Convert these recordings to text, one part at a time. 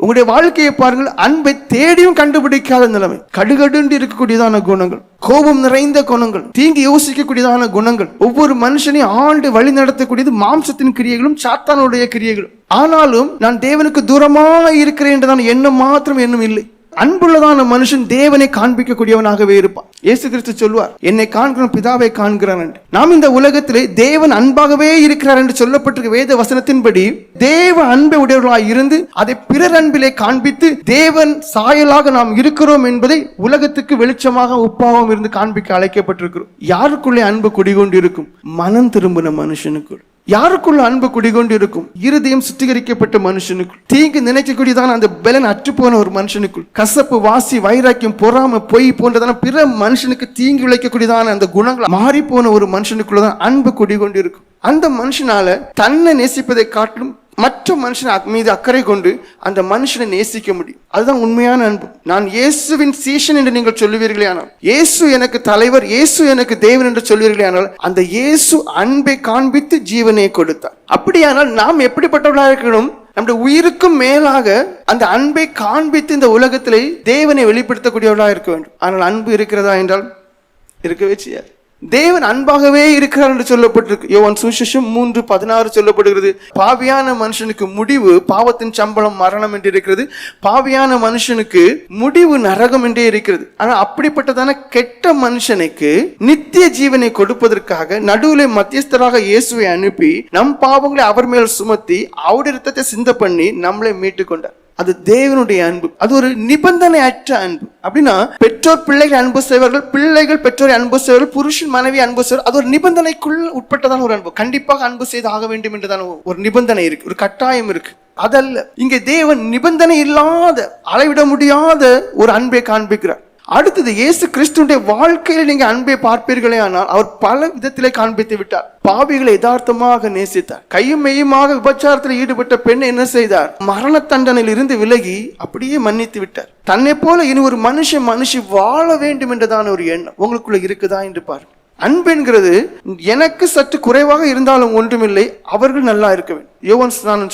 உங்களுடைய வாழ்க்கையை பாருங்கள் அன்பை தேடியும் கண்டுபிடிக்காத நிலைமை. கடுகடுண்டு இருக்கக்கூடியதான குணங்கள் கோபம் நிறைந்த குணங்கள் தீங்கு யோசிக்கக்கூடியதான குணங்கள். ஒவ்வொரு மனுஷனையும் ஆண்டு வழி நடத்தக்கூடியது மாம்சத்தின் கிரியைகளும் சாத்தானுடைய கிரியைகளும். ஆனாலும் நான் தேவனுக்கு தூரமாக இருக்கிறேன் என்றுதான் எண்ணம் மாத்திரம் எண்ணம் இல்லை. அன்புள்ளதான மனுஷன் தேவனை காண்பிக்கக்கூடியவனாகவே இருப்பான். இயேசு கிறிஸ்து சொல்வார் என்னை காண்கிற பிதாவை காண்கிறான் என்று. நாம் இந்த உலகத்திலே தேவன் அன்பாகவே இருக்கிறார் என்று சொல்லப்பட்டிருக்க வேத வசனத்தின்படி தேவ அன்பை உடையவர்களாய் இருந்து அதை பிறர் அன்பிலே காண்பித்து தேவன் சாயலாக நாம் இருக்கிறோம் என்பதை உலகத்துக்கு வெளிச்சமாக உப்பாகவும் இருந்து காண்பிக்க அழைக்கப்பட்டிருக்கிறோம். யாருக்குள்ளே அன்பு குடிகொண்டு இருக்கும் மனம் திரும்பின மனுஷனுக்குள். யாருக்குள்ள அன்பு குடிகொண்டு இருக்கும் இருதயம் சுத்திகரிக்கப்பட்ட மனுஷனுக்குள். தீங்கு நினைக்கக்கூடியதான அந்த பலன் அற்றுப்போன ஒரு மனுஷனுக்குள். கசப்பு வாசி வைராக்கியம் பொறாம பொய் போன்றதான பிற மனுஷனுக்கு தீங்கு விளைக்கக்கூடியதான அந்த குணங்கள் மாறி போன ஒரு மனுஷனுக்குள்ளதான் அன்பு குடிகொண்டு இருக்கும் அந்த மனுஷனால தன்னை நேசிப்பதை காட்டிலும் மற்ற மனுஷன் மீது அக்கறை கொண்டு அந்த மனுஷனை நேசிக்க முடியும் அதுதான் உண்மையான அன்பு. நான் இயேசுவின் சீஷன் என்று நீங்கள் சொல்லுவீர்களே ஆனால் இயேசு எனக்கு தலைவர் இயேசு எனக்கு தேவன் என்று சொல்வீர்களே ஆனால் அந்த இயேசு அன்பை காண்பித்து ஜீவனை கொடுத்தார். அப்படியானால் நாம் எப்படிப்பட்டவர்களாக இருக்கணும்? நம்முடைய உயிருக்கும் மேலாக அந்த அன்பை காண்பித்து இந்த உலகத்திலே தேவனை வெளிப்படுத்தக்கூடியவர்களாக இருக்க வேண்டும். ஆனால் அன்பு இருக்கிறதா என்றால் இருக்கவே செய்யாது. தேவன் அன்பாகவே இருக்கிறார் என்று சொல்லப்பட்டிருக்கு. யோவான் சுவிசேஷம் மூன்று பதினாறு சொல்லப்படுகிறது. பாவியான மனுஷனுக்கு முடிவு பாவத்தின் சம்பளம் மரணம் என்று இருக்கிறது. பாவியான மனுஷனுக்கு முடிவு நரகம் என்றே இருக்கிறது. ஆனால் அப்படிப்பட்டதான கெட்ட மனுஷனுக்கு நித்திய ஜீவனை கொடுப்பதற்காக நடுவிலே மத்தியஸ்தராக இயேசுவை அனுப்பி நம் பாவங்களை அவர் மேல் சுமத்தி அவருடைய ரத்தத்தை சிந்த பண்ணி நம்மளை மீட்டு கொண்டார். அது தேவனுடைய அன்பு. அது ஒரு நிபந்தனை அற்ற அன்பு. அப்படின்னா பெற்றோர் பிள்ளைகள் அன்பு செய்வார்கள் பிள்ளைகள் பெற்றோரை அன்பு செய்வார்கள் புருஷன் மனைவி அன்பு செய்வார் அது ஒரு நிபந்தனைக்குள் உட்பட்டதான ஒரு அன்பு. கண்டிப்பாக அன்பு செய்து ஆக வேண்டும் என்றுதான ஒரு நிபந்தனை இருக்கு ஒரு கட்டாயம் இருக்கு. அதல்ல இங்கே தேவன் நிபந்தனை இல்லாத அளவிட முடியாத ஒரு அன்பை காண்பிக்கிறார். அடுத்தது இயேசு கிறிஸ்துடைய வாழ்க்கையில் நீங்க அன்பை பார்ப்பீர்களே ஆனால் அவர் பல விதத்திலே காண்பித்து விட்டார். பாவிகளை யதார்த்தமாக நேசித்தார். கையும் மெய்யுமாக விபச்சாரத்தில் ஈடுபட்ட பெண் என்ன செய்தார்? மரண தண்டனையில் இருந்து விலகி அப்படியே மன்னித்து விட்டார். தன்னை போல இனி ஒரு மனுஷன் மனுஷி வாழ வேண்டும் என்றதான ஒரு எண்ணம் உங்களுக்குள்ள இருக்குதா என்று பாருங்க அன்பு என்கிறது எனக்கு சற்று குறைவாக இருந்தாலும் ஒன்றுமில்லை அவர்கள் நல்லா இருக்க வேண்டும். யோவன் ஸ்நானன்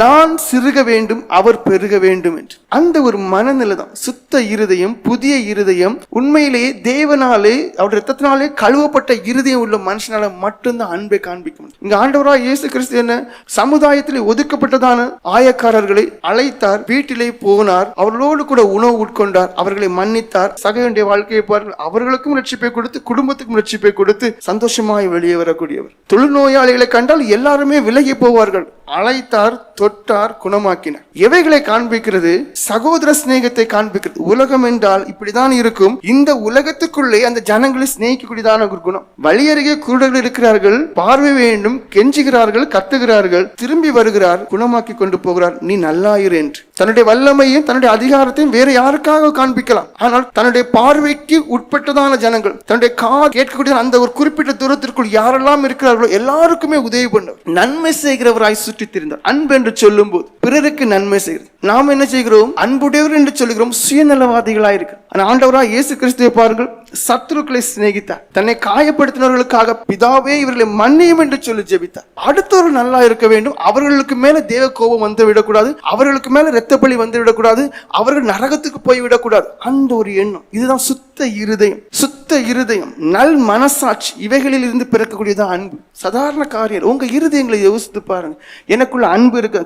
நான் சிறுக வேண்டும் அவர் பெருக வேண்டும் என்று. அந்த ஒரு மனநிலை தான். சுத்த இருதயம் புதிய இருதயம் உண்மையிலேயே தேவனாலே அவர் ரத்தத்தினாலே கழுவப்பட்ட இருதயம் உள்ள மனுஷனால மட்டும்தான் அன்பை காண்பிக்க முடியும். இங்க ஆண்டவராக இயேசு கிறிஸ்து என்ன சமுதாயத்திலே ஒதுக்கப்பட்டதான ஆயக்காரர்களை அழைத்தார் வீட்டிலே போனார் அவர்களோடு கூட உணவு உட்கொண்டார் அவர்களை மன்னித்தார். சகையுடைய வாழ்க்கையை பாருங்கள் அவர்களுக்கும் ரட்சிப்பை கொடுத்து குடும்பத்துக்கும் ரட்சிப்பை கொடுத்து சந்தோஷமாய் வெளியே வரக்கூடியவர். தொழுநோயாளிகளை கண்டால் எல்லாருமே விலகி போவார்கள். மக்கள் அழைத்தார் தொட்டார் குணமாக்கினார். எவைகளை காண்பிக்கிறது? சகோதர சிநேகத்தை காண்பிக்கிறது. உலகம் என்றால் இப்படிதான் இருக்கும். இந்த உலகத்துக்குள்ளே அந்த ஜனங்களை சிநேகிக்கக்கூடியதான ஒரு குணம். வழியருகே குருடர்கள் இருக்கிறார்கள் பார்வை வேண்டும் கெஞ்சுகிறார்கள் கத்துகிறார்கள் திரும்பி வருகிறார் குணமாக்கி கொண்டு போகிறார். நீ நல்லாயிரு என்று. தன்னுடைய வல்லமையும் தன்னுடைய அதிகாரத்தையும் வேற யாருக்காக காண்பிக்கலாம்? ஆனால் தன்னுடைய பார்வைக்கு உட்பட்டதான ஜனங்கள் தன்னுடைய கா கேட்கக்கூடிய அந்த ஒரு குறிப்பிட்ட தூரத்திற்குள் யாரெல்லாம் இருக்கிறார்களோ எல்லாருக்குமே உதவி பண்ணும் நன்மை செய்கிறவராய் சுற்றி திரிந்தார் அன்பு என்று சொல்லும் போது பிறருக்கு நன்மை செய்கிறது. நாம் என்ன செய்கிறோம்? அன்புடையவர் என்று சொல்லுகிறோம். சுயநலவாதிகளாய் ஆனால் ஆண்டவராக இயேசு கிறிஸ்துவை பாருங்கள் சத்துருக்களை சிநேகித்தார். தன்னை காயப்படுத்தினவர்களுக்காக பிதாவே இவர்களை மன்னியும் என்று சொல்லி ஜெபித்தார். அடுத்தவர்கள் நல்லா இருக்க வேண்டும். அவர்களுக்கு மேல தேவ கோபம் வந்து விடக்கூடாது. அவர்களுக்கு மேல இரத்த பலி வந்து விடக்கூடாது. அவர்கள் நரகத்துக்கு போய் விடக்கூடாது. அந்த ஒரு எண்ணம். இதுதான் சுத்த இருதயம். சுத்த இருதயம். நல் மனசாட்சி. இவைகளில் இருந்து பிறக்கக்கூடியதான் அன்பு. சாதாரண காரியம் உங்க இருதயங்களை யோசித்து பாருங்க. எனக்குள்ள அன்பு இருக்கு